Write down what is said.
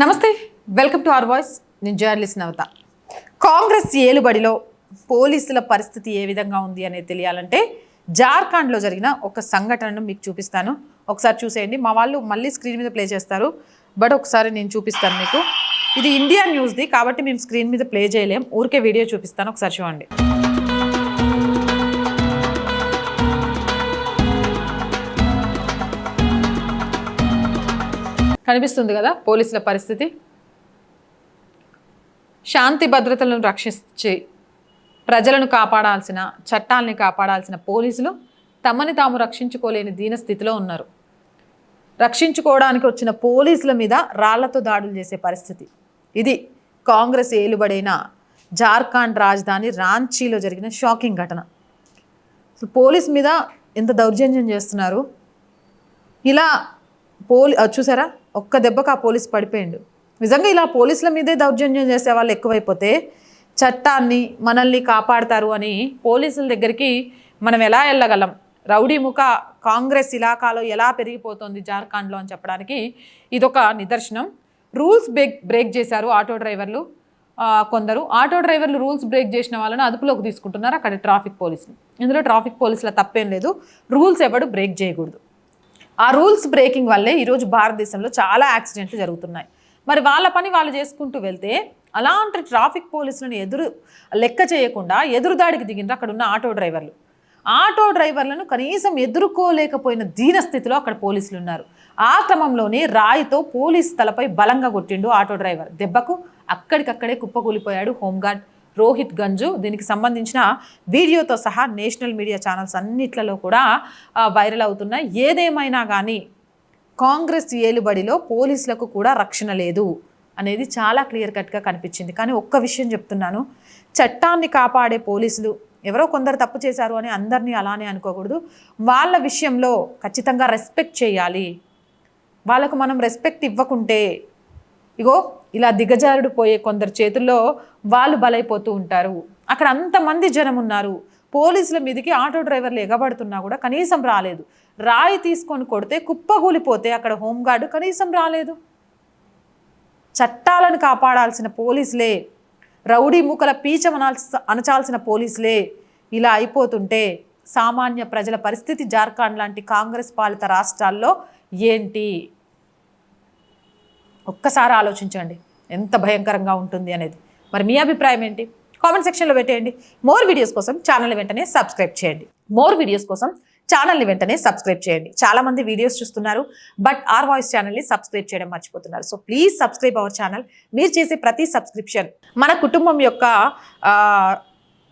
నమస్తే welcome to our voice. నేను journalist Navata. Congress ఏలుబడిలో పోలీసుల పరిస్థితి ఏ విధంగా ఉంది అనేది తెలియాలంటే జార్ఖండ్లో జరిగిన ఒక సంఘటనను మీకు చూపిస్తాను. ఒకసారి చూసేయండి. మా వాళ్ళు మళ్ళీ స్క్రీన్ మీద ప్లే చేస్తారు. బట్ ఒకసారి నేను చూపిస్తాను మీకు. ఇది ఇండియా న్యూస్ది కాబట్టి మేము స్క్రీన్ మీద ప్లే చేయలేం. ఊరికే వీడియో చూపిస్తాను. ఒకసారి చూడండి. కనిపిస్తుంది కదా పోలీసుల పరిస్థితి? శాంతి భద్రతలను రక్షించి ప్రజలను కాపాడాల్సిన చట్టాలని కాపాడాల్సిన పోలీసులు తమని తాము రక్షించుకోలేని దీన స్థితిలో ఉన్నారు. రక్షించుకోవడానికి వచ్చిన పోలీసుల మీద రాళ్ళతో దాడులు చేసే పరిస్థితి. ఇది కాంగ్రెస్ ఏలుబడైన జార్ఖండ్ రాజధాని రాంచీలో జరిగిన షాకింగ్ ఘటన. పోలీస్ మీద ఎంత దౌర్జన్యం చేస్తున్నారు. ఇలా పోలీ చూసారా? ఒక్క దెబ్బకు ఆ పోలీస్ పడిపోయిండు. నిజంగా ఇలా పోలీసుల మీదే దౌర్జన్యం చేసే వాళ్ళు ఎక్కువైపోతే చట్టాన్ని మనల్ని కాపాడతారు అని పోలీసుల దగ్గరికి మనం ఎలా వెళ్ళగలం? రౌడీ ముఖ కాంగ్రెస్ ఇలాకాలో ఎలా పెరిగిపోతుంది జార్ఖండ్లో అని చెప్పడానికి ఇదొక నిదర్శనం. రూల్స్ బ్రేక్ బ్రేక్ చేశారు ఆటో డ్రైవర్లు. కొందరు ఆటో డ్రైవర్లు రూల్స్ బ్రేక్ చేసిన వాళ్ళని అదుపులోకి తీసుకుంటున్నారు అక్కడ ట్రాఫిక్ పోలీసులు. ఇందులో ట్రాఫిక్ పోలీసుల తప్పేం లేదు. రూల్స్ ఎవడు బ్రేక్ చేయకూడదు. ఆ రూల్స్ బ్రేకింగ్ వల్లే ఈరోజు భారతదేశంలో చాలా యాక్సిడెంట్లు జరుగుతున్నాయి. మరి వాళ్ళ పని వాళ్ళు చేసుకుంటూ వెళ్తే అలాంటి ట్రాఫిక్ పోలీసులను ఎదురు లెక్క చేయకుండా ఎదురుదాడికి దిగిండ్రు అక్కడ ఉన్న ఆటో డ్రైవర్లు. ఆటో డ్రైవర్లను కనీసం ఎదుర్కోలేకపోయిన దీనస్థితిలో అక్కడ పోలీసులు ఉన్నారు. ఆ క్రమంలోనే రాయితో పోలీస్ తలపై బలంగా కొట్టిండు ఆటో డ్రైవర్. దెబ్బకు అక్కడికక్కడే కుప్పకూలిపోయాడు హోంగార్డ్. రోహిత్ గంజు. దీనికి సంబంధించిన వీడియోతో సహా నేషనల్ మీడియా ఛానల్స్ అన్నిట్లలో కూడా వైరల్ అవుతున్నాయి ఏదేమైనా కానీ కాంగ్రెస్ ఏలుబడిలో పోలీసులకు కూడా రక్షణ లేదు అనేది చాలా క్లియర్ కట్గా కనిపించింది. కానీ ఒక్క విషయం చెప్తున్నాను. చట్టాన్ని కాపాడే పోలీసులు ఎవరో కొందరు తప్పు చేశారు అని అందరినీ అలానే అనుకోకూడదు. వాళ్ళ విషయంలో ఖచ్చితంగా రెస్పెక్ట్ చేయాలి. వాళ్ళకు మనం రెస్పెక్ట్ ఇవ్వకుంటే ఇగో ఇలా దిగజారుడు పోయే కొందరు చేతుల్లో వాళ్ళు బలైపోతూ ఉంటారు. అక్కడ అంతమంది జనం ఉన్నారు పోలీసుల మీదకి ఆటో డ్రైవర్లు ఎగబడుతున్నా కూడా కనీసం రాలేదు. రాయి తీసుకొని కొడితే కుప్పగూలిపోతే అక్కడ హోంగార్డు కనీసం రాలేదు. చట్టాలను కాపాడాల్సిన పోలీసులే రౌడీ మూకల పీచమనాల్సి అనచాల్సిన పోలీసులే ఇలా అయిపోతుంటే సామాన్య ప్రజల పరిస్థితి జార్ఖండ్ లాంటి కాంగ్రెస్ పాలిత రాష్ట్రాల్లో ఏంటి? ఒక్కసారి ఆలోచించండి. ఎంత భయంకరంగా ఉంటుంది అనేది. మరి మీ అభిప్రాయం ఏంటి? కామెంట్ సెక్షన్లో పెట్టేయండి. మోర్ వీడియోస్ కోసం ఛానల్ వెంటనే సబ్స్క్రైబ్ చేయండి. మోర్ వీడియోస్ కోసం ఛానల్ని వెంటనే సబ్స్క్రైబ్ చేయండి. చాలామంది వీడియోస్ చూస్తున్నారు బట్ ఆర్ వాయిస్ ఛానల్ని సబ్స్క్రైబ్ చేయడం మర్చిపోతున్నారు. So please subscribe our channel. మీరు చేసే ప్రతి సబ్స్క్రిప్షన్ మన కుటుంబం యొక్క